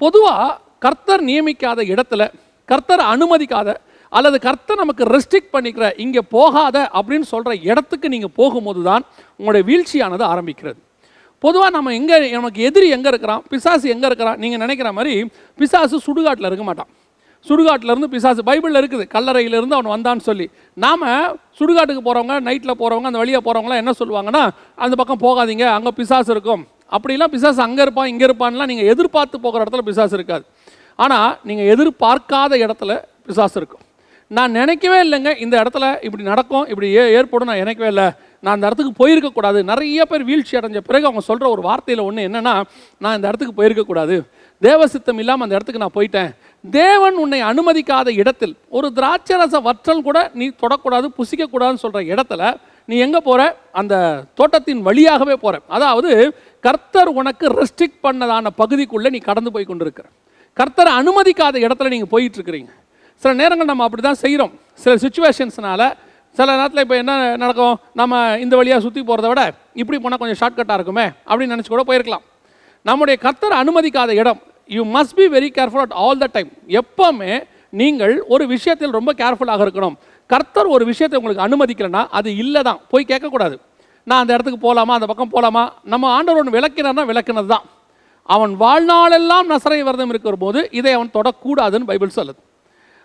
பொதுவாக கர்த்தர் நியமிக்காத இடத்துல கர்த்தர் அனுமதிக்காத அல்லது கர்த்தர் நமக்கு ரெஸ்ட்ரிக்ட் பண்ணிக்கிற இங்கே போகாத அப்படின்னு சொல்கிற இடத்துக்கு நீங்கள் போகும்போது தான் உங்களுடைய வீழ்ச்சியானது ஆரம்பிக்கிறது. பொதுவாக நம்ம எங்கே நமக்கு எதிரி எங்கே இருக்கிறான் பிசாசு எங்கே இருக்கிறான் நீங்கள் நினைக்கிற மாதிரி பிசாசு சுடுகாட்டில் இருக்க மாட்டான். சுடுகாட்டிலேருந்து பிசாசு பைபிளில் இருக்குது கல்லறையிலிருந்து அவன் வந்தான்னு சொல்லி. நாம் சுடுகாட்டுக்கு போகிறவங்க நைட்டில் போகிறவங்க அந்த வழியாக போகிறவங்களாம் என்ன சொல்லுவாங்கன்னா அந்த பக்கம் போகாதீங்க அங்கே பிசாசு இருக்கும். அப்படிலாம் பிசாஸ் அங்கே இருப்பான் இங்கே இருப்பான்லாம் நீங்கள் எதிர்பார்த்து போகிற இடத்துல பிசாஸ் இருக்காது. ஆனால் நீங்கள் எதிர்பார்க்காத இடத்துல பிசாசு இருக்கும். நான் நினைக்கவே இல்லைங்க இந்த இடத்துல இப்படி நடக்கும் இப்படி ஏ ஏற்படும் நான் நினைக்கவே இல்லை. நான் அந்த இடத்துக்கு போயிருக்கக்கூடாது நிறைய பேர் வீழ்ச்சி அடைஞ்ச பிறகு அவங்க சொல்கிற ஒரு வார்த்தையில் ஒன்று என்னென்னா நான் இந்த இடத்துக்கு போயிருக்கக்கூடாது தேவ சித்தம் இல்லாமல் அந்த இடத்துக்கு நான் போயிட்டேன். தேவன் உன்னை அனுமதிக்காத இடத்தில் ஒரு திராட்சரச வற்றல் கூட நீ தொடக்கூடாது புசிக்கக்கூடாதுன்னு சொல்கிற இடத்துல நீ எங்கே போகிற அந்த தோட்டத்தின் வழியாகவே போகிற அதாவது கர்த்தர் உனக்கு ரெஸ்ட்ரிக்ட் பண்ணதான பகுதிக்குள்ளே நீ கடந்து போய் கொண்டிருக்கிற. கர்த்தர் அனுமதிக்காத இடத்துல நீங்கள் போயிட்டுருக்கிறீங்க. சில நேரங்கள் நம்ம அப்படி தான் செய்கிறோம் சில சுச்சுவேஷன்ஸ்னால சில நேரத்தில் இப்போ என்ன நடக்கும்? நம்ம இந்த வழியாக சுற்றி போகிறத விட இப்படி போனால் கொஞ்சம் ஷார்ட்கட்டாக இருக்குமே அப்படின்னு நினச்சி கூட போயிருக்கலாம். நம்முடைய கர்த்தர் அனுமதிக்காத இடம் you must be very careful at all the time எப்போவுமே நீங்கள் ஒரு விஷயத்தில் ரொம்ப கேர்ஃபுல்லாக இருக்கணும். கர்த்தர் ஒரு விஷயத்தை உங்களுக்கு அனுமதிக்கலைன்னா அது இல்லை தான் போய் கேட்கக்கூடாது. நான் அந்த இடத்துக்கு போகலாமா அந்த பக்கம் போகலாமா நம்ம ஆண்டவர் ஒன்று விளக்கினார்னா விளக்குனது தான் அவன் வாழ்நாளெல்லாம் நசரை விரதம் இருக்கிற போது இதை அவன் தொடக்கூடாதுன்னு பைபிள் சொல்லுது.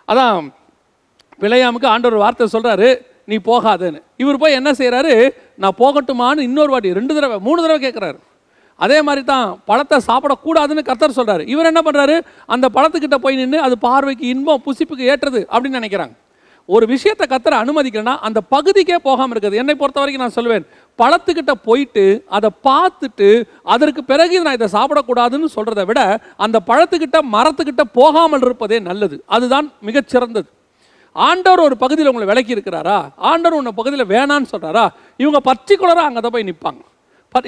அதான் பிழையாமுக்கு ஆண்டவர் வார்த்தை சொல்கிறாரு நீ போகாதேன்னு. இவர் போய் என்ன செய்கிறாரு நான் போகட்டுமான்னு இன்னொரு வாட்டி ரெண்டு தடவை மூணு தடவை கேட்குறாரு அதே மாதிரி தான் பழத்தை சாப்பிடக்கூடாதுன்னு கர்த்தர் சொல்கிறார் இவர் என்ன பண்ணுறாரு அந்த பழத்துக்கிட்ட போய் நின்று அது பார்வைக்கு இன்பம் புசிப்புக்கு ஏற்றது அப்படின்னு நினைக்கிறாங்க. ஒரு விஷயத்தை கத்துற அனுமதிக்கிறேன்னா அந்த பகுதிக்கே போகாமல் இருக்குது என்னை பொறுத்த வரைக்கும் நான் சொல்லுவேன் பழத்துக்கிட்ட போயிட்டு அதை பார்த்துட்டு அதற்கு பிறகு நான் இதை சாப்பிடக்கூடாதுன்னு சொல்கிறத விட அந்த பழத்துக்கிட்ட மரத்துக்கிட்ட போகாமல் இருப்பதே நல்லது. அதுதான் மிகச்சிறந்தது. ஆண்டவர் ஒரு பகுதியில் உங்களை விளக்கி இருக்கிறாரா ஆண்டவர் உன்னை பகுதியில் வேணான்னு சொல்கிறாரா இவங்க பர்டிகுலராக அங்கே தான் போய் நிற்பாங்க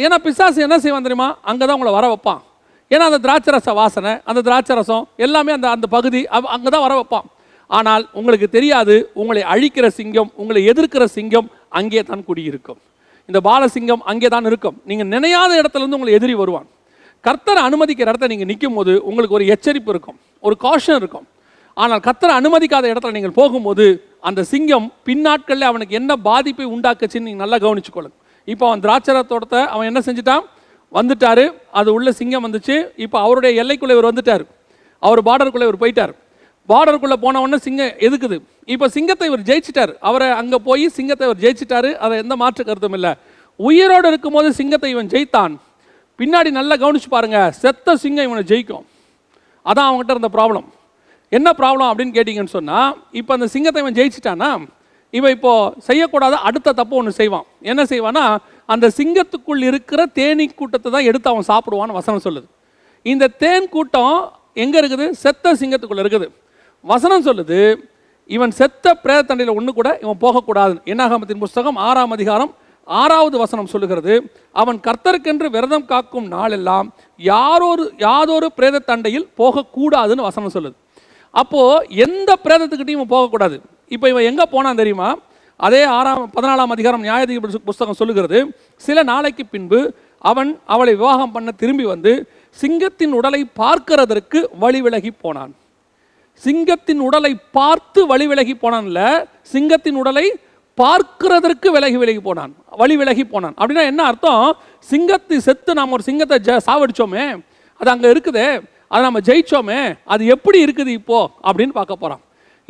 ஏன்னா பிசாசு என்ன செய்வான் தெரியுமா? அங்கே தான் உங்களை வர வைப்பான். ஏன்னா அந்த திராட்சை ரச வாசனை அந்த திராட்சை ரசம் எல்லாமே அந்த அந்த பகுதி அங்கே தான் வர வைப்பான். ஆனால் உங்களுக்கு தெரியாது உங்களை அழிக்கிற சிங்கம் உங்களை எதிர்க்கிற சிங்கம் அங்கே தான் குடியிருக்கும். இந்த பாலசிங்கம் அங்கே தான் இருக்கும். நீங்கள் நினையாத இடத்துல இருந்து உங்களை எதிரி வருவான். கர்த்தரை அனுமதிக்கிற இடத்த நீங்கள் நிற்கும் போது உங்களுக்கு ஒரு எச்சரிப்பு இருக்கும் ஒரு காஷன் இருக்கும். ஆனால் கர்த்தரை அனுமதிக்காத இடத்துல நீங்கள் போகும்போது அந்த சிங்கம் பின்னாட்களில் அவனுக்கு என்ன பாதிப்பை உண்டாக்குச்சுன்னு நீங்கள் நல்லா கவனிச்சுக்கொள்ளுங்க. இப்போ அவன் திராட்சர தோட்டத்தை அவன் என்ன செஞ்சுட்டான்? வந்துட்டார். அது உள்ள சிங்கம் வந்துச்சு. இப்போ அவருடைய எல்லைக்குள்ளே இவர் வந்துட்டார். அவர் பார்டருக்குள்ளே இவர் போயிட்டார். பார்டருக்குள்ளே போன உடனே சிங்கம் எதுக்குது? இப்போ சிங்கத்தை இவர் ஜெயிச்சிட்டார். அவரை அங்கே போய் சிங்கத்தை இவர் ஜெயிச்சிட்டாரு. அதை எந்த மாற்று கருத்தும் இல்லை. உயிரோடு இருக்கும்போது சிங்கத்தை இவன் ஜெயித்தான். பின்னாடி நல்லா கவனிச்சு பாருங்க. செத்த சிங்கம் இவனை ஜெயிக்கும். அதான் அவங்ககிட்ட இருந்த ப்ராப்ளம் என்ன ப்ராப்ளம் அப்படின்னு கேட்டிங்கன்னு சொன்னால் இப்போ அந்த சிங்கத்தை இவன் ஜெயிச்சிட்டானா இவன் இப்போது செய்யக்கூடாத அடுத்த தப்பு ஒன்று செய்வான். என்ன செய்வான்னா அந்த சிங்கத்துக்குள் இருக்கிற தேனி கூட்டத்தை தான் எடுத்து அவன் சாப்பிடுவான்னு வசனம் சொல்லுது. இந்த தேன் கூட்டம் எங்கே இருக்குது? செத்த சிங்கத்துக்குள்ளே இருக்குது. வசனம் சொல்லுது இவன் செத்த பிரேதத்தண்டையில் ஒன்று கூட இவன் போகக்கூடாது. என்னாகமத்தின் புஸ்தகம் ஆறாம் அதிகாரம் ஆறாவது வசனம் சொல்லுகிறது அவன் கர்த்தருக்கென்று விரதம் காக்கும் நாளெல்லாம் யாரொரு யாதொரு பிரேத தண்டையில் போகக்கூடாதுன்னு வசனம் சொல்லுது. அப்போது எந்த பிரேதத்துக்கிட்டையும் இவன் போகக்கூடாது. இப்போ இவன் எங்கே போனான் தெரியுமா? அதே ஆறாம் பதினாலாம் அதிகாரம் நியாயாதிபதி புஸ்தகம் சொல்லுகிறது சில நாளைக்கு பின்பு அவன் அவளை விவாகம் பண்ண திரும்பி வந்து சிங்கத்தின் உடலை பார்க்கிறதற்கு வழி விலகி போனான். சிங்கத்தின் உடலை பார்த்து வழி விலகி போனான்ல சிங்கத்தின் உடலை பார்க்கிறதற்கு விலகி விலகி போனான் வழி விலகி போனான். அப்படின்னா என்ன அர்த்தம்? சிங்கத்தை செத்து நாம் ஒரு சிங்கத்தை ஜ சாவடிச்சோமே அது அங்கே இருக்குதே அதை நம்ம ஜெயிச்சோமே அது எப்படி இருக்குது இப்போ அப்படின்னு பார்க்க போகிறோம்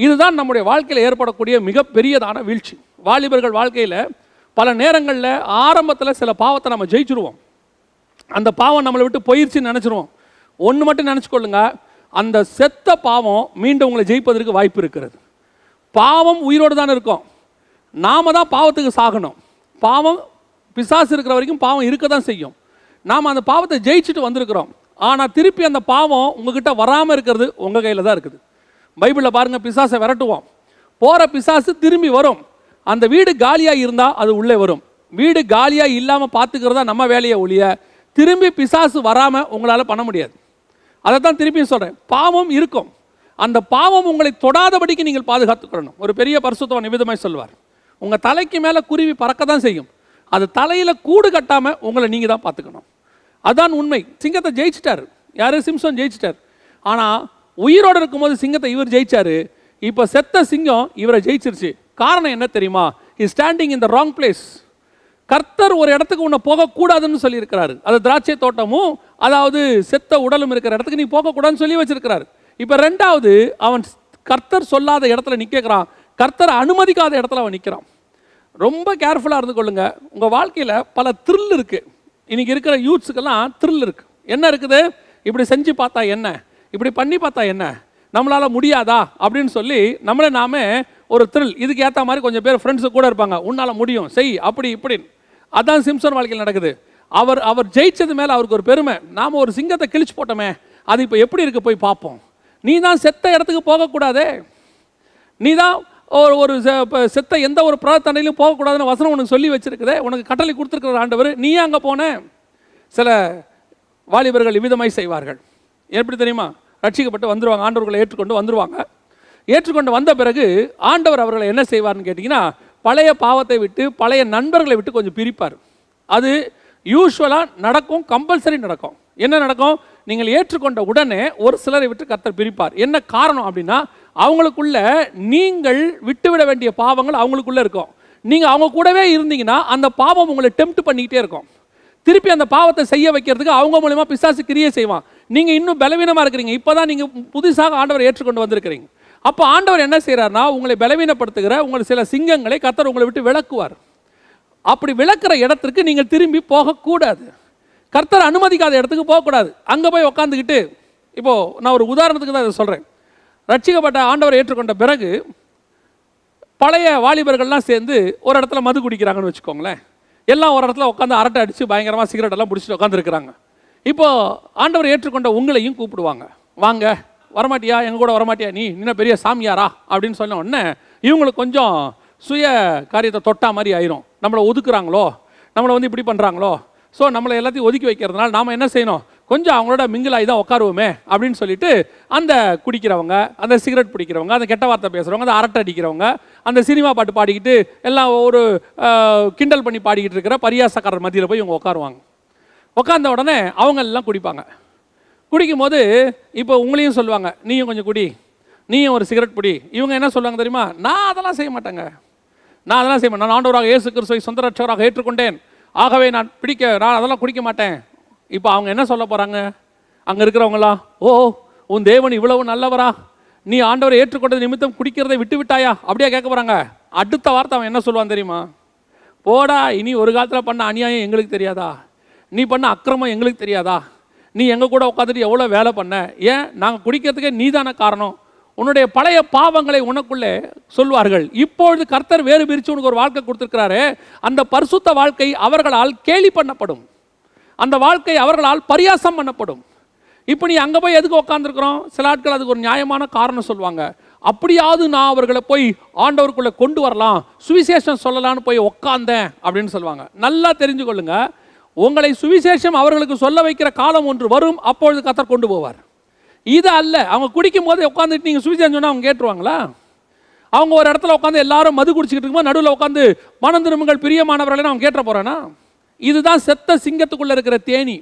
இதுதான் நம்முடைய வாழ்க்கையில் ஏற்படக்கூடிய மிகப்பெரியதான வீழ்ச்சி. வாலிபர்கள் வாழ்க்கையில் பல நேரங்களில் ஆரம்பத்தில் சில பாவத்தை நம்ம ஜெயிச்சிருவோம். அந்த பாவம் நம்மளை விட்டு போயிடுச்சுன்னு நினச்சிருவோம். ஒன்று மட்டும் நினச்சிக்கொள்ளுங்க அந்த செத்த பாவம் மீண்டும் உங்களை ஜெயிப்பதற்கு வாய்ப்பு இருக்கிறது. பாவம் உயிரோடு தான் இருக்கும். நாம தான் பாவத்துக்கு சாகணும். பாவம் பிசாசு இருக்கிற வரைக்கும் பாவம் இருக்க தான் செய்யும். நாம் அந்த பாவத்தை ஜெயிச்சுட்டு வந்திருக்கிறோம். ஆனால் திருப்பி அந்த பாவம் உங்ககிட்ட வராமல் இருக்கிறது உங்கள் கையில் தான் இருக்குது. பைபிளில் பாருங்கள் பிசாசை விரட்டுவோம். போகிற பிசாசு திரும்பி வரும். அந்த வீடு காலியாக இருந்தால் அது உள்ளே வரும். வீடு காலியாக இல்லாமல் பார்த்துக்கிறதா நம்ம வேலையை ஒழிய திரும்பி பிசாசு வராமல் உங்களால் பண்ண முடியாது. அதை தான் திருப்பியும் சொல்கிறேன் பாவம் இருக்கும். அந்த பாவம் உங்களை தொடாதபடிக்கு நீங்கள் பாதுகாத்துக்கொள்ளணும் ஒரு பெரிய பரிசுத்தவன் நிமிதமாய் சொல்வார். உங்கள் தலைக்கு மேலே குருவி பறக்க தான் செய்யும். அது தலையில் கூடு கட்டாமல் உங்களை நீங்கள் தான் பார்த்துக்கணும். அதான் உண்மை. சிங்கத்தை ஜெயிச்சிட்டார். யாரு? சிம்சன் ஜெயிச்சிட்டார். ஆனால் உயிரோடு இருக்கும்போது சிங்கத்தை இவர் ஜெயிச்சாரு. இப்போ செத்த சிங்கம் இவரை ஜெயிச்சிருச்சு. காரணம் என்ன தெரியுமா? Is standing in the wrong place கர்த்தர் ஒரு இடத்துக்கு உன்னை போகக்கூடாதுன்னு சொல்லியிருக்கிறாரு. அது திராட்சை தோட்டமும் அதாவது செத்த உடலும் இருக்கிற இடத்துக்கு நீ போகக்கூடாதுன்னு சொல்லி வச்சிருக்கிறார். இப்போ ரெண்டாவது அவன் கர்த்தர் சொல்லாத இடத்துல நிற்கிறான் கர்த்தர் அனுமதிக்காத இடத்துல அவன் நிற்கிறான் ரொம்ப கேர்ஃபுல்லாக இருந்து கொள்ளுங்க. உங்கள் வாழ்க்கையில் பல த்ரில் இருக்குது இன்னைக்கு இருக்கிற யூத்ஸுக்கெல்லாம் த்ரில் இருக்குது என்ன இருக்குது? இப்படி செஞ்சு பார்த்தா என்ன? இப்படி பண்ணி பார்த்தா என்ன? நம்மளால் முடியாதா? அப்படின்னு சொல்லி நம்மளை நாமே ஒரு த்ரில் இதுக்கு ஏற்ற மாதிரி கொஞ்சம் பேர் ஃப்ரெண்ட்ஸு கூட இருப்பாங்க. உன்னால் முடியும். செய் அப்படி இப்படின்னு. அதான் சிம்சன் வாழ்க்கையில் நடக்குது. அவர் அவர் ஜெயிச்சது மேலே அவருக்கு ஒரு பெருமை. நாம் ஒரு சிங்கத்தை கிழிச்சு போட்டோமே அது இப்போ எப்படி இருக்கு போய் பார்ப்போம் நீ தான் செத்த இடத்துக்கு போகக்கூடாதே. நீ தான் ஒரு ஒரு செ- செத்த எந்த ஒரு பிரார்த்தனையிலும் போகக்கூடாதுன்னு வசனம் உனக்கு சொல்லி வச்சிருக்குதே. உனக்கு கட்டளை கொடுத்துருக்குற ஆண்டவர். நீ அங்கே போன சில வாலிபர்கள் இவ்விதமாய் செய்வார்கள். எப்படி தெரியுமா? ரட்சிக்கப்பட்டு வந்துடுவாங்க ஆண்டவர்களை ஏற்றுக்கொண்டு வந்துடுவாங்க ஏற்றுக்கொண்டு வந்த பிறகு ஆண்டவர் அவர்களை என்ன செய்வார்னு கேட்டிங்கன்னா பழைய பாவத்தை விட்டு பழைய நண்பர்களை விட்டு கொஞ்சம் பிரிப்பார். அது யூஸ்வலாக நடக்கும் கம்பல்சரி நடக்கும். என்ன நடக்கும்? நீங்கள் ஏற்றுக்கொண்ட உடனே ஒரு சிலரை விட்டு கர்த்தர் பிரிப்பார். என்ன காரணம் அப்படின்னா அவங்களுக்குள்ள நீங்கள் விட்டுவிட வேண்டிய பாவங்கள் அவங்களுக்குள்ளே இருக்கும். நீங்கள் அவங்க கூடவே இருந்தீங்கன்னா அந்த பாவம் உங்களை டெம்ப்ட் பண்ணிக்கிட்டே இருக்கும். திருப்பி அந்த பாவத்தை செய்ய வைக்கிறதுக்கு அவங்க மூலயமா பிசாசு கிரியை செய்வான். நீங்கள் இன்னும் பலவீனமாக இருக்கிறீங்க. இப்போ தான் நீங்கள் புதுசாக ஆண்டவரை ஏற்றுக்கொண்டு வந்திருக்கிறீங்க. அப்போ ஆண்டவர் என்ன செய்கிறாருன்னா உங்களை பலவீனப்படுத்துகிற உங்களை சில சிங்கங்களை கத்தர் உங்களை விட்டு விளக்குவார் அப்படி விளக்குற இடத்திற்கு நீங்கள் திரும்பி போகக்கூடாது. கர்த்தர் அனுமதிக்காத இடத்துக்கு போகக்கூடாது. அங்கே போய் உக்காந்துக்கிட்டு இப்போது நான் ஒரு உதாரணத்துக்கு தான் இதை சொல்கிறேன் ரட்சிக்கப்பட்ட ஆண்டவரை ஏற்றுக்கொண்ட பிறகு பழைய வாலிபர்கள்லாம் சேர்ந்து ஒரு இடத்துல மது குடிக்கிறாங்கன்னு வச்சுக்கோங்களேன். எல்லாம் ஒரு இடத்துல உட்காந்து அரட்டை அடித்து பயங்கரமாக சிகரெட் எல்லாம் பிடிச்சிட்டு உட்காந்துருக்குறாங்க இப்போது ஆண்டவர் ஏற்றுக்கொண்ட உங்களையும் கூப்பிடுவாங்க. வாங்க வரமாட்டியா? எங்கள் கூட வரமாட்டியா? நீ நின்ன பெரிய சாமியாரா? அப்படின்னு சொன்ன உடனே இவங்களுக்கு கொஞ்சம் சுய காரியத்தை தொட்டா மாதிரி ஆயிரும். நம்மளை ஒதுக்குறாங்களோ? நம்மளை வந்து இப்படி பண்ணுறாங்களோ ஸோ நம்மளை எல்லாத்தையும் ஒதுக்கி வைக்கிறதுனால நாம் என்ன செய்யணும்? கொஞ்சம் அவங்களோட மிங்கிலாகி தான் உட்காருவோமே அப்படின்னு சொல்லிட்டு அந்த குடிக்கிறவங்க அந்த சிகரெட் பிடிக்கிறவங்க அந்த கெட்ட வார்த்தை பேசுகிறவங்க அந்த அரட்டை அடிக்கிறவங்க அந்த சினிமா பாட்டு பாடிக்கிட்டு எல்லாம் ஒரு கிண்டல் பண்ணி பாடிக்கிட்டு இருக்கிற பரியாசக்காரர் மத்தியில் போய் இவங்க உட்காருவாங்க உட்காந்த உடனே அவங்க எல்லாம் குடிப்பாங்க. குடிக்கும் போது இப்போ உங்களையும் சொல்லுவாங்க நீயும் கொஞ்சம் குடி. நீயும் ஒரு சிகரெட் பிடி. இவங்க என்ன சொல்லுவாங்க தெரியுமா? நான் அதெல்லாம் செய்ய மாட்டேங்க. நான் அதெல்லாம் செய்வேன் நான் ஆண்டவராக இயேசு கிறிஸ்துவை சொந்த ரட்சகராக ஏற்றுக்கொண்டேன். ஆகவே நான் பிடிக்க நான் அதெல்லாம் குடிக்க மாட்டேன். இப்போ அவங்க என்ன சொல்ல போகிறாங்க அங்கே இருக்கிறவங்களா ஓ உன் தேவன் இவ்வளவு நல்லவரா? நீ ஆண்டவரை ஏற்றுக்கொண்டது நிமித்தம் குடிக்கிறதை விட்டு விட்டாயா? அப்படியே கேட்க போகிறாங்க அடுத்த வார்த்தை அவன் என்ன சொல்லுவான் தெரியுமா? போடா இனி ஒரு காலத்தில் பண்ண அநியாயம் எங்களுக்கு தெரியாதா? நீ பண்ண அக்கிரமம் எங்களுக்கு தெரியாதா? நீ எங்கள் கூட உட்காந்துட்டு எவ்வளோ வேலை பண்ண? ஏன்? நாங்கள் குடிக்கிறதுக்கே நீதான காரணம். உன்னுடைய பழைய பாவங்களை உனக்குள்ளே சொல்வார்கள். இப்பொழுது கர்த்தர் வேறு பிரித்து உனக்கு ஒரு வாழ்க்கை கொடுத்துருக்கிறாரு அந்த பரிசுத்த வாழ்க்கை அவர்களால் கேலி பண்ணப்படும். அந்த வாழ்க்கை அவர்களால் பரியாசம் பண்ணப்படும். இப்போ நீ அங்கே போய் எதுக்கு உட்காந்துருக்குறோம் சில ஆட்கள் அதுக்கு ஒரு நியாயமான காரணம் சொல்லுவாங்க அப்படியாவது நான் அவர்களை போய் ஆண்டவருக்குள்ளே கொண்டு வரலாம் சுவிசேஷம் சொல்லலாம்னு போய் உட்காந்தேன் அப்படின்னு சொல்லுவாங்க நல்லா தெரிஞ்சு கொள்ளுங்க உங்களை சுவிசேஷம் அவர்களுக்கு சொல்ல வைக்கிற காலம் ஒன்று வரும் அப்பொழுது கத்தர் கொண்டு போவார். இது அல்ல. அவங்க குடிக்கும் போது உட்காந்துட்டு நீங்கள் சுவிசேஷம் சொன்னால் அவங்க கேட்டுருவாங்களா? அவங்க ஒரு இடத்துல உட்காந்து எல்லாரும் மது குடிச்சிக்கிட்டு இருக்கும்போது நடுவில் உட்காந்து மனம் திரும்புங்கள் பிரியமானவர்களே அவன் கேட்ட போகிறானா இதுதான் செத்த சிங்கத்துக்குள்ளே இருக்கிற தேனி.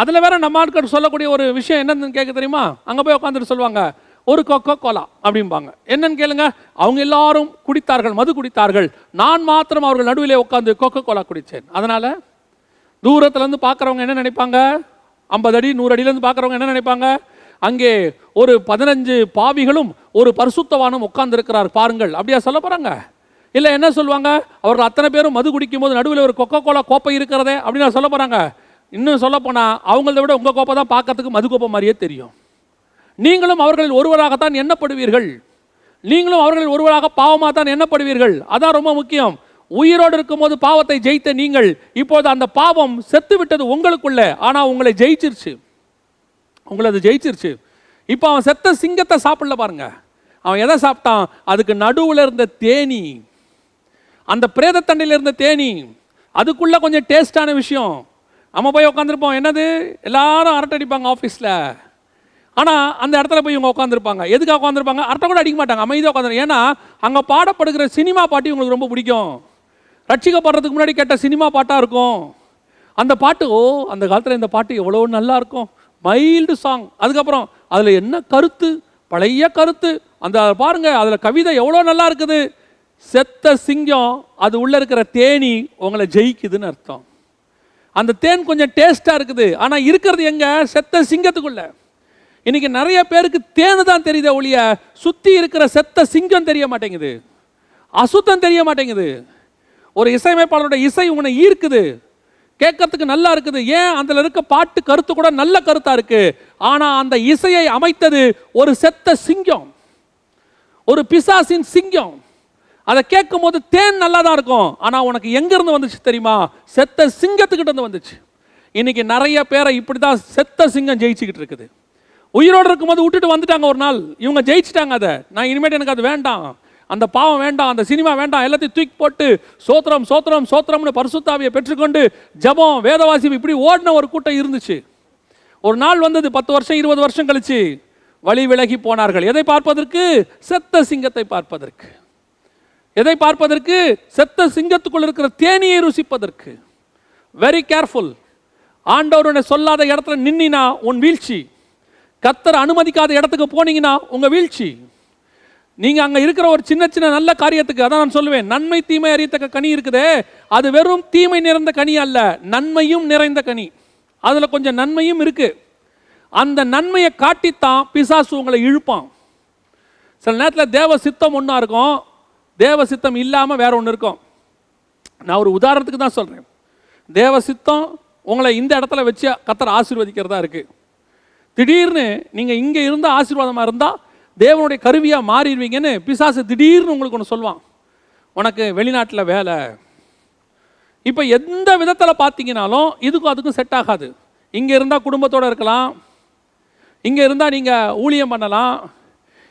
அதில் வேற நம்ம ஆட்கள் சொல்லக்கூடிய ஒரு விஷயம் என்னன்னு கேட்க தெரியுமா? அங்கே போய் உட்காந்துட்டு சொல்லுவாங்க ஒரு கொக்கோ கோலா அப்படிம்பாங்க. என்னன்னு கேளுங்க அவங்க எல்லாரும் குடித்தார்கள் மது குடித்தார்கள். நான் மாத்திரம் அவர்கள் நடுவிலே உட்காந்து கொக்கோ கோலா குடித்தேன். அதனால் தூரத்துலேருந்து பார்க்குறவங்க என்ன நினைப்பாங்க? ஐம்பது அடி நூறு அடியிலேருந்து பார்க்குறவங்க என்ன நினைப்பாங்க? அங்கே ஒரு பதினஞ்சு பாவிகளும் ஒரு பரிசுத்தவானும் உட்கார்ந்துருக்கிறார். பாருங்கள் அப்படியா சொல்ல போகிறாங்க இல்லை என்ன சொல்லுவாங்க? அவர்கள் அத்தனை பேரும் மது குடிக்கும்போது நடுவில் ஒரு கொக்கோ கோலா கோப்பை இருக்கிறதே அப்படின்னு சொல்ல போகிறாங்க இன்னும் சொல்ல போனால் அவங்கள விட உங்கள் கோப்பை தான் பார்க்கறதுக்கு மது கோப்பை மாதிரியே தெரியும். நீங்களும் அவர்களில் ஒருவராகத்தான் எண்ணப்படுவீர்கள். நீங்களும் அவர்களில் ஒருவராக பாவமாக தான் எண்ணப்படுவீர்கள். அதான் ரொம்ப முக்கியம். உயிரோடு இருக்கும்போது பாவத்தை ஜெயித்த நீங்கள் இப்போது அந்த பாவம் செத்து விட்டது உங்களுக்குள்ள ஆனால் உங்களை ஜெயிச்சிருச்சு. உங்களை அது ஜெயிச்சிருச்சு. இப்போ அவன் செத்த சிங்கத்தை சாப்பிடல பாருங்க. அவன் எதை சாப்பிட்டான்? அதுக்கு நடுவில் இருந்த தேனி. அந்த பிரேதத்தண்டையில் இருந்த தேனி. அதுக்குள்ள கொஞ்சம் டேஸ்டான விஷயம். நம்ம போய் உட்காந்துருப்போம் என்னது? எல்லாரும் அரட்டை அடிப்பாங்க ஆஃபீஸில் ஆனால் அந்த இடத்துல போய் இவங்க உட்காந்துருப்பாங்க எதுக்காக உட்காந்துருப்பாங்க அரட்டை கூட அடிக்க மாட்டாங்க. அமைதியாக உட்காந்து ஏன்னா அங்கே பாடப்படுகிற சினிமா பாட்டு உங்களுக்கு ரொம்ப பிடிக்கும். ரட்சிக்கப்படுறதுக்கு முன்னாடி கேட்ட சினிமா பாட்டாக இருக்கும். அந்த பாட்டு ஓ அந்த காலத்தில் இந்த பாட்டு எவ்வளோ நல்லா இருக்கும். Mild song. அதுக்கப்புறம் அதில் என்ன கருத்து? பழைய கருத்து. அந்த பாருங்க அதில் கவிதை எவ்வளோ நல்லா இருக்குது. செத்த சிங்கம் அது உள்ளே இருக்கிற தேனி உங்களை ஜெயிக்குதுன்னு அர்த்தம். அந்த தேன் கொஞ்சம் டேஸ்ட்டாக இருக்குது. ஆனால் இருக்கிறது எங்கே? செத்த சிங்கத்துக்குள்ள. இன்றைக்கி நிறைய பேருக்கு தேனு தான் தெரியுதே ஒழிய சுற்றி இருக்கிற செத்த சிங்கம் தெரிய மாட்டேங்குது. அசுத்தம் தெரிய மாட்டேங்குது. ஒரு இசையமைப்பாளரோட இசை உன்னை ஈர்க்குது. கேட்கறதுக்கு நல்லா இருக்குது. ஏன்? அதில் இருக்க பாட்டு கருத்து கூட நல்ல கருத்தா இருக்கு. ஆனா அந்த இசையை அமைத்தது ஒரு செத்த சிங்கம். ஒரு பிசாசின் சிங்கம். அதை கேட்கும் போது தேன் நல்லா தான் இருக்கும். ஆனா உனக்கு எங்கேருந்து வந்துச்சு தெரியுமா? செத்த சிங்கத்துக்கிட்ட இருந்து வந்துச்சு. இன்னைக்கு நிறைய பேரை இப்படி தான் செத்த சிங்கம் ஜெயிச்சுக்கிட்டு இருக்குது. உயிரோடு இருக்கும்போது விட்டுட்டு வந்துட்டாங்க ஒரு நாள். இவங்க ஜெயிச்சிட்டாங்க அதை. நான் இனிமேட்டு எனக்கு அது வேண்டாம். அந்த பாவம் வேண்டாம் அந்த சினிமா வேண்டாம் எல்லாத்தையும் தூக்கி போட்டு சோத்திரம் சோத்திரம் சோத்திரம்னு பரிசுத்தாவியை பெற்றுக்கொண்டு ஜெபம் வேதவாசி இப்படி ஓடின ஒரு கூட்டம் இருந்துச்சு. ஒரு நாள் வந்தது பத்து வருஷம் இருபது வருஷம் கழிச்சு வழி விலகி போனார்கள். எதை பார்ப்பதற்கு? செத்த சிங்கத்தை பார்ப்பதற்கு. எதை பார்ப்பதற்கு? செத்த சிங்கத்துக்குள் இருக்கிற தேனியை ருசிப்பதற்கு. வெரி கேர்ஃபுல் ஆண்டவருடைய சொல்லாத இடத்துல நின்னினா உன் வீழ்ச்சி. கத்தர் அனுமதிக்காத இடத்துக்கு போனீங்கன்னா உங்கள் வீழ்ச்சி. நீங்கள் அங்கே இருக்கிற ஒரு சின்ன சின்ன நல்ல காரியத்துக்கு அதான் நான் சொல்லுவேன் நன்மை தீமை அறியத்தக்க கனி இருக்குதே அது வெறும் தீமை நிறைந்த கனி அல்ல நன்மையும் நிறைந்த கனி. அதில் கொஞ்சம் நன்மையும் இருக்குது அந்த நன்மையை காட்டித்தான் பிசாசு உங்களை இழுப்பான். சில நேரத்தில் தேவ சித்தம் ஒன்றா இருக்கும் தேவ சித்தம் இல்லாமல் வேற ஒன்று இருக்கும். நான் ஒரு உதாரணத்துக்கு தான் சொல்கிறேன் தேவ சித்தம் உங்களை இந்த இடத்துல வச்சு கத்தரை ஆசீர்வதிக்கிறதா இருக்கு. திடீர்னு நீங்கள் இங்கே இருந்தால் ஆசீர்வாதமாக இருந்தால் தேவனுடைய கருவியாக மாறிடுவீங்கன்னு பிசாசு திடீர்னு உங்களுக்கு ஒன்று சொல்லுவான். உனக்கு வெளிநாட்டில் வேலை. இப்போ எந்த விதத்தில் பார்த்தீங்கனாலும் இதுக்கும் அதுக்கும் செட் ஆகாது. இங்கே இருந்தால் குடும்பத்தோடு இருக்கலாம். இங்கே இருந்தால் நீங்கள் ஊழியம் பண்ணலாம்.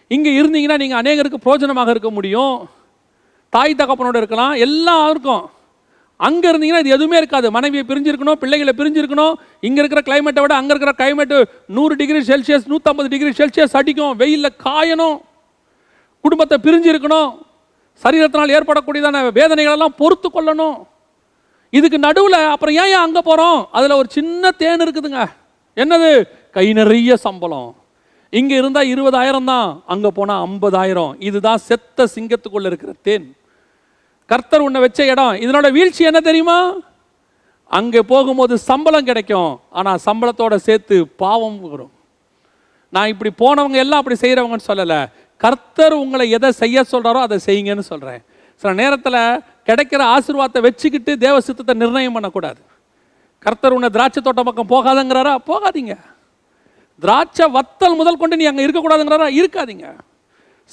இங்கே இருந்தீங்கன்னா நீங்கள் அநேகருக்கு பிரோஜனமாக இருக்க முடியும். தாய் தகப்பனோட இருக்கலாம். எல்லாருக்கும். அங்கே இருந்தீங்கன்னா இது எதுவுமே இருக்காது. மனைவியை பிரிஞ்சிருக்கணும் பிள்ளைகளை பிரிஞ்சிருக்கணும். இங்கே இருக்கிற கிளைமேட்டை விட அங்கே இருக்கிற கிளைமேட்டு நூறு டிகிரி செல்சியஸ் நூற்றம்பது டிகிரி செல்சியஸ் அடிக்கும். வெயிலில் காயணும். குடும்பத்தை பிரிஞ்சிருக்கணும். சரீரத்தினால் ஏற்படக்கூடியதான வேதனைகளெல்லாம் பொறுத்து கொள்ளணும் இதுக்கு நடுவில் அப்புறம் ஏன் ஏன் அங்கே போகிறோம் அதில் ஒரு சின்ன தேன் இருக்குதுங்க. என்னது? கை நிறைய சம்பளம். இங்கே இருந்தால் இருபதாயிரம் தான் அங்கே போனால் ஐம்பதாயிரம். இதுதான் செத்த சிங்கத்துக்குள்ளே இருக்கிற தேன். கர்த்தர் உன்னை வச்ச இடம். இதனோட வீழ்ச்சி என்ன தெரியுமா? அங்கே போகும்போது சம்பளம் கிடைக்கும். ஆனால் சம்பளத்தோட சேர்த்து பாவம் வரும். நான் இப்படி போனவங்க எல்லாம் அப்படி செய்கிறவங்கன்னு சொல்லலை. கர்த்தர் உங்களை எதை செய்ய சொல்கிறாரோ அதை செய்யுங்கன்னு சொல்கிறேன் சில நேரத்தில் கிடைக்கிற ஆசீர்வாதத்தை வச்சுக்கிட்டு தேவ சித்தத்தை நிர்ணயம் பண்ணக்கூடாது. கர்த்தர் உன்னை திராட்சை தோட்டம் பக்கம் போகாதங்கிறாரா? போகாதீங்க. திராட்சை வத்தல் முதல் கொண்டு நீ அங்கே இருக்கக்கூடாதுங்கிறாரா? இருக்காதீங்க.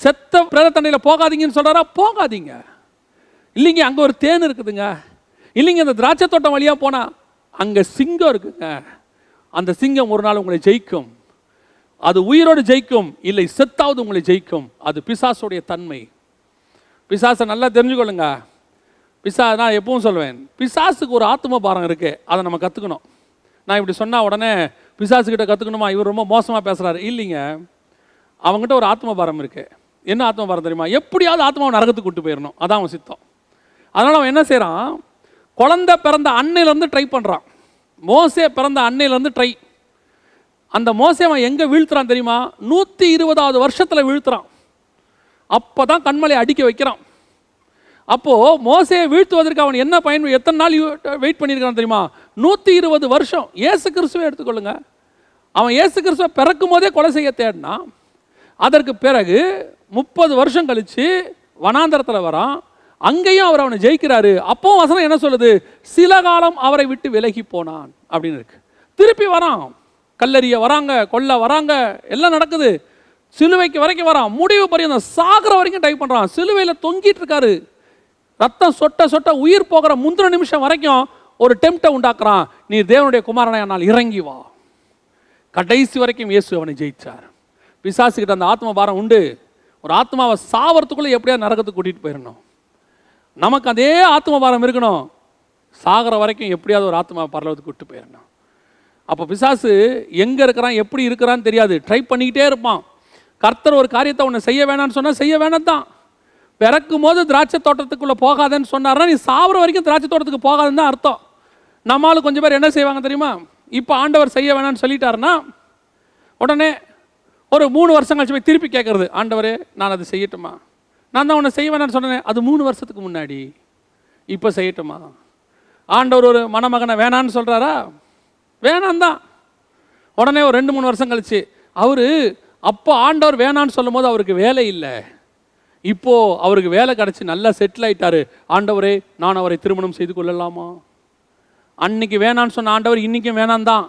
செத்த பிரேத தண்டையில் போகாதீங்கன்னு சொல்கிறாரா போகாதீங்க. இல்லைங்க அங்கே ஒரு தேன் இருக்குதுங்க. இல்லைங்க அந்த திராட்சை தோட்டம் வழியாக போனால் அங்கே சிங்கம் இருக்குங்க. அந்த சிங்கம் ஒரு நாள் உங்களை ஜெயிக்கும். அது உயிரோடு ஜெயிக்கும் இல்லை செத்தாவது உங்களை ஜெயிக்கும். அது பிசாசுடைய தன்மை. பிசாசை நல்லா தெரிஞ்சுக்கொள்ளுங்க. பிசா நான் எப்பவும் சொல்லுவேன் பிசாசுக்கு ஒரு ஆத்ம பாரம் இருக்குது அதை நம்ம கற்றுக்கணும் நான் இப்படி சொன்னால் உடனே பிசாசுக்கிட்ட கற்றுக்கணுமா இவர் ரொம்ப மோசமாக பேசுகிறாரு இல்லைங்க அவங்ககிட்ட ஒரு ஆத்ம பாரம் இருக்குது என்ன ஆத்ம பாரம் தெரியுமா? எப்படியாவது ஆத்மாவை நரகத்துக்கு கூட்டு போயிடணும் அதான் அவன் சித்தம். அதனால் அவன் என்ன செய்கிறான் குழந்தை பிறந்த அன்னையிலேருந்து ட்ரை பண்ணுறான் மோசே பிறந்த அன்னையிலேருந்து ட்ரை அந்த மோசே அவன் எங்கே வீழ்த்துறான் தெரியுமா? நூற்றி இருபதாவது வருஷத்தில் வீழ்த்துறான். அப்போ தான் கண்மலை அடிக்க வைக்கிறான். அப்போது மோசையை வீழ்த்துவதற்கு அவன் என்ன பயன் எத்தனை நாள் வெயிட் பண்ணியிருக்கான் தெரியுமா? நூற்றி இருபது வருஷம். ஏசு கிறிஸ்துவை எடுத்துக்கொள்ளுங்க. அவன் ஏசு கிறிஸ்துவை பிறக்கும் போதே கொலை செய்ய தேடினான். அதற்கு பிறகு முப்பது வருஷம் கழித்து வனாந்தரத்தில் வரான். அங்கேயும் அவர் அவனை ஜெயிக்கிறாரு. அப்போ வசனம் என்ன சொல்லுது? சில காலம் அவரை விட்டு விலகி போனான் அப்படின்னு இருக்கு. திருப்பி வரான். கல்லறிய வராங்க கொல்ல வராங்க எல்லாம் நடக்குது. சிலுவைக்கு வரைக்கும் வரான். முடிவு பரியந்தம். சாகிற வரைக்கும் டைப் பண்ணுறான் சிலுவையில் தொங்கிட்டு இருக்காரு. ரத்தம் சொட்ட சொட்ட உயிர் போகிற முந்திர நிமிஷம் வரைக்கும் ஒரு டெம்ட்டை உண்டாக்குறான். நீ தேவனுடைய குமாரனை ஆனால் இறங்கி வா. கடைசி வரைக்கும் இயேசு அவனை ஜெயிச்சார். பிசாசுக்கிட்ட அந்த ஆத்ம பாரம் உண்டு. ஒரு ஆத்மாவை சாவறதுக்குள்ளே எப்படியா நரகத்துக்கு கூட்டிகிட்டு போயிடணும் நமக்கு அதே ஆத்ம பாரம் இருக்கணும். சாகிற வரைக்கும் எப்படியாவது ஒரு ஆத்மா பரலவத்துக்கு விட்டு போயிடணும் அப்போ பிசாசு எங்கே இருக்கிறான் எப்படி இருக்கிறான்னு தெரியாது. ட்ரை பண்ணிக்கிட்டே இருப்பான். கர்த்தர் ஒரு காரியத்தை உன்னை செய்ய வேணாம்னு சொன்னால் செய்ய வேணாம் தான் பிறக்கும் போது திராட்சை தோட்டத்துக்குள்ளே போகாதேன்னு சொன்னார்னா நீ சாகிற வரைக்கும் திராட்சை தோட்டத்துக்கு போகாதுன்னு தான் அர்த்தம். நம்மளால் கொஞ்சம் பேர் என்ன செய்வாங்க தெரியுமா? இப்போ ஆண்டவர் செய்ய வேணாம்னு சொல்லிட்டாருன்னா உடனே ஒரு மூணு வருஷம் கழிச்சு போய் திருப்பி கேட்கறது ஆண்டவரே நான் அது செய்யட்டுமா? நான் தான் உன்னை செய்வேன்னு சொன்னேன் அது மூணு வருஷத்துக்கு முன்னாடி. இப்போ செய்யட்டுமா? ஆண்டவர் ஒரு மணமகனை வேணான்னு சொல்கிறாரா வேணாந்தான் உடனே ஒரு ரெண்டு மூணு வருஷம் கழிச்சு அவர் அப்போ ஆண்டவர் வேணான்னு சொல்லும் போது அவருக்கு வேலை இல்லை. இப்போது அவருக்கு வேலை கிடச்சி நல்லா செட்டில் ஆயிட்டாரு. ஆண்டவரே நான் அவரை திருமணம் செய்து கொள்ளலாமா? அன்னைக்கு வேணான்னு சொன்ன ஆண்டவர் இன்றைக்கும் வேணாந்தான்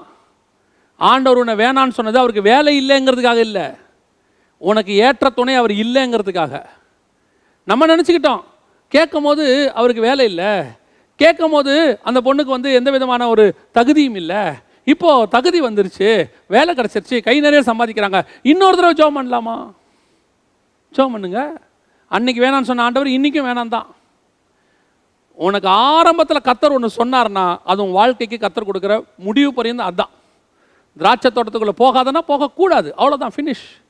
ஆண்டவர் உன்னை வேணான்னு சொன்னது அவருக்கு வேலை இல்லைங்கிறதுக்காக இல்லை. உனக்கு ஏற்ற துணை அவர் இல்லைங்கிறதுக்காக. நம்ம நினச்சிக்கிட்டோம். கேட்கும் போது அவருக்கு வேலை இல்லை. கேட்கும் போது அந்த பொண்ணுக்கு வந்து எந்த விதமான ஒரு தகுதியும் இல்லை. இப்போது தகுதி வந்துருச்சு. வேலை கிடச்சிருச்சு. கை நிறைய சம்பாதிக்கிறாங்க. இன்னொரு தடவை ஜோம் பண்ணலாமா? ஜோம் பண்ணுங்க. அன்னைக்கு வேணான்னு சொன்ன ஆண்டவர் இன்றைக்கும் வேணாம் தான். உனக்கு ஆரம்பத்தில் கத்தர் ஒன்று சொன்னார்னா அது உன் வாழ்க்கைக்கு கத்தர் கொடுக்குற முடிவு பரியந்தம் அதுதான் திராட்சை தோட்டத்துக்குள்ளே போகாதன்னா போகக்கூடாது. அவ்வளோதான் ஃபினிஷ்